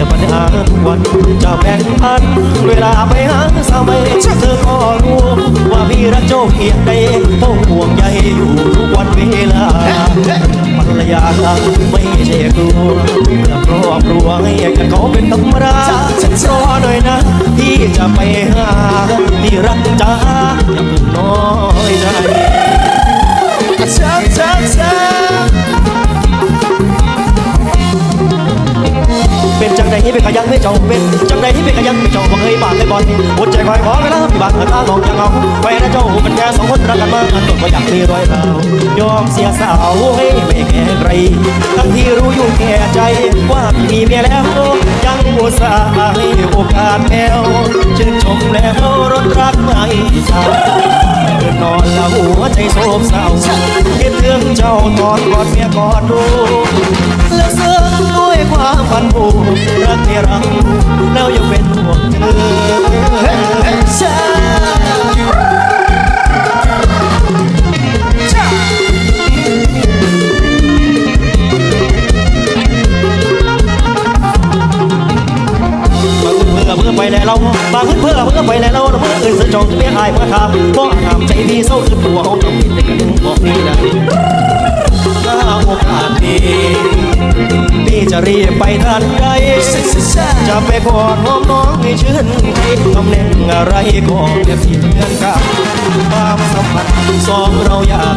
ยปัญหาทุกวันจะแบ่งปัน เวลาไปหาสาวไม่เธอก็รู้ว่าพี่รักเจ้าเพียงใดเฝ้าห่วงใยอยู่ทุกวันเวลาภรรยาไม่ใช่กลัวเพื่อครอบครัวให้กันเขาเป็นธรรมดาฉันรอหน่อยนะพี่จะไปหาที่รักจ้าอย่าเพิ่งน้อยใจ เป็นจังใดที่เป็นขยันไม่เจ้าเป็นจังใดที่เป็นขยันไม่เจ้าบ่เคยบาดเลยบ่อยหัวใจคอยขอเวลาพี่บางตาลองยังเอาไปนะเจ้าเป็นแค่สองคนรักกันมากันจนบ่อยากมีรอยร้ายอมเสียสาวให้ไม่แก่ใครทั้งที่รู้อยู่แก่ใจว่ามีเมียแล้วยังอุตส่าห์ให้โอกาสแล้วชื่นชมแล้วรถรักไม่ทราบนอนแล้วหัวใจโศกเศร้าคิดถึงเจ้าตอนกอดเมียกอดลูก แล้วเราบางเพื่อเพื่อไปแล้วเราเพื่ออื่นเสียจองจะไม่อายเมื่อทำเพราะทำใจพี่เศร้าคือตัวเขาต้องมีแต่กันบอกนี่นะถ้าโอกาสดีพี่จะรีบไปทันใดจะไปกอดหอมน้องให้ชื่นใจตำแหน่งอะไรก็เปรียบเทียเหมือนกันความสัมพันธ์สองเราอยาก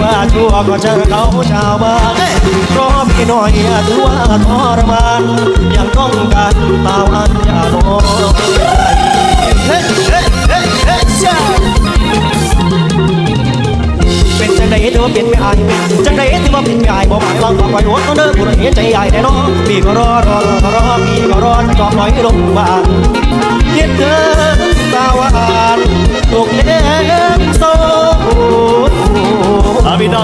ว่าชั่วก็เจอเขาชาวบ้านเพราะพี่น่อยถือว่าทรมานยังต้องการตาวันอย่าลอยเฮ้เฮ้เฮ้เฮ้เจ้เป็นจังใดถือว่าเป็นไม่อายจังใดถือว่าเป็นไม่อายบอกหมายว่าบอกไว้หัวต้องเดินผู้ใดเห็นใจใหญ่แน่นอนพี่ก็รอรอรอรอพี่ก็รอจอบหน่อยลงบ้านคิดถึงตาวานลูกเลี้ยงโซ่ พี่น้อง